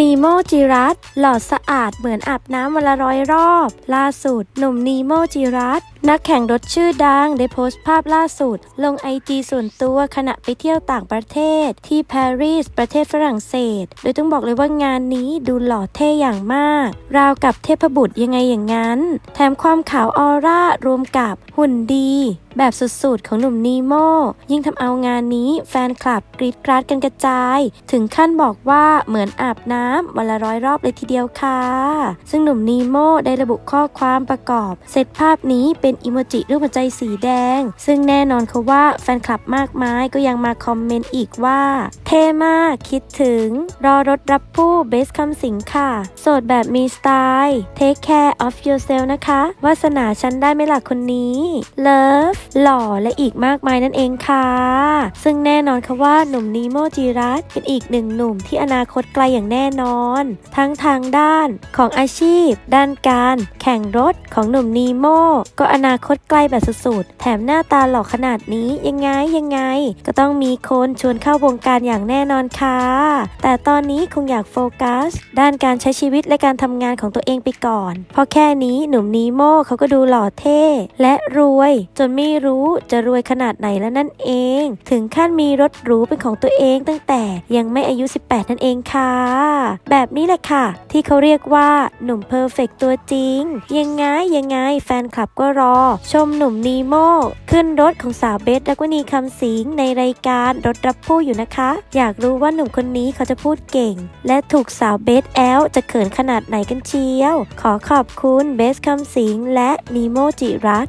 นีโมจิรัตหล่อสะอาดเหมือนอาบน้ำวันละร้อยรอบ ล่าสุด หนุ่มนีโมจิรัตนักแข่งรถชื่อดังได้โพสต์ภาพล่าสุด ลงไอจีส่วนตัวขณะไปเที่ยวต่างประเทศ ที่ปารีสประเทศฝรั่งเศส โดยต้องบอกเลยว่างานนี้ดูหล่อเท่อย่างมาก ราวกับเทพบุตรยังไงอย่างนั้น แถมความขาวออร่ารวมกับหุ่นดีแบบสุดๆ ของหนุ่มนีโมยิ่งทำเอางานนี้แฟนคลับกรีดกราดกันกระจาย ถึงขั้นบอกว่าเหมือนอาบน้ำวันละร้อยรอบเลยทีเดียวค่ะ ซึ่งหนุ่มนีโมได้ระบุข้อความประกอบ เซตภาพนี้เป็นอิโมจิรูปหัวใจสีแดง ซึ่งแน่นอนเขาว่าแฟนคลับมากมายก็ยังมาคอมเมนต์อีกว่า เท่มากคิดถึง รอรถรับผู้เบสคำสิงค่ะ โสดแบบมีสไตล์ Take care of yourself นะคะวาสนาฉันได้ไหมล่ะคนนี้ Love หล่อและอีกมากมายนั่นเองค่ะ ซึ่งแน่นอนค่ะว่าหนุ่มนีโมจิรัตเป็นอีกหนึ่งหนุ่มที่อนาคตไกลอย่างแน่นอน ทั้งทางด้านของอาชีพ ด้านการ แข่งรถของหนุ่มนีโมก็อนาคตไกลแบบสุดๆแถมหน้าตาหล่อขนาดนี้ยังไงยังไง ก็ต้องมีคนชวนเข้าวงการอย่างแน่นอนค่ะ แต่ตอนนี้คงอยากโฟกัส ด้านการใช้ชีวิตและการทำงานของตัวเองไปก่อน เพราะแค่นี้หนุ่มนีโมเขาก็ดูหล่อเท่และรวย จนไม่รู้จะรวยขนาดไหนแล้วนั่นเอง ถึงขั้นมีรถหรูเป็นของตัวเองตั้งแต่ยังไม่อายุ 18 นั่นเองค่ะ แบบนี้แหละค่ะ ที่เขาเรียกว่าหนุ่มเพอร์เฟกตัวจริง ยังไงยังไงแฟนคลับก็รอ ชมหนุ่มนีโมขึ้นรถของสาวเบสและก็นีคำสิงในรายการรถรับผู้อยู่นะคะ อยากรู้ว่าหนุ่มคนนี้เขาจะพูดเก่ง และถูกสาวเบสแอลจะเขินขนาดไหนกันเชียว ขอขอบคุณเบสคำสิงและนีโมจิรัต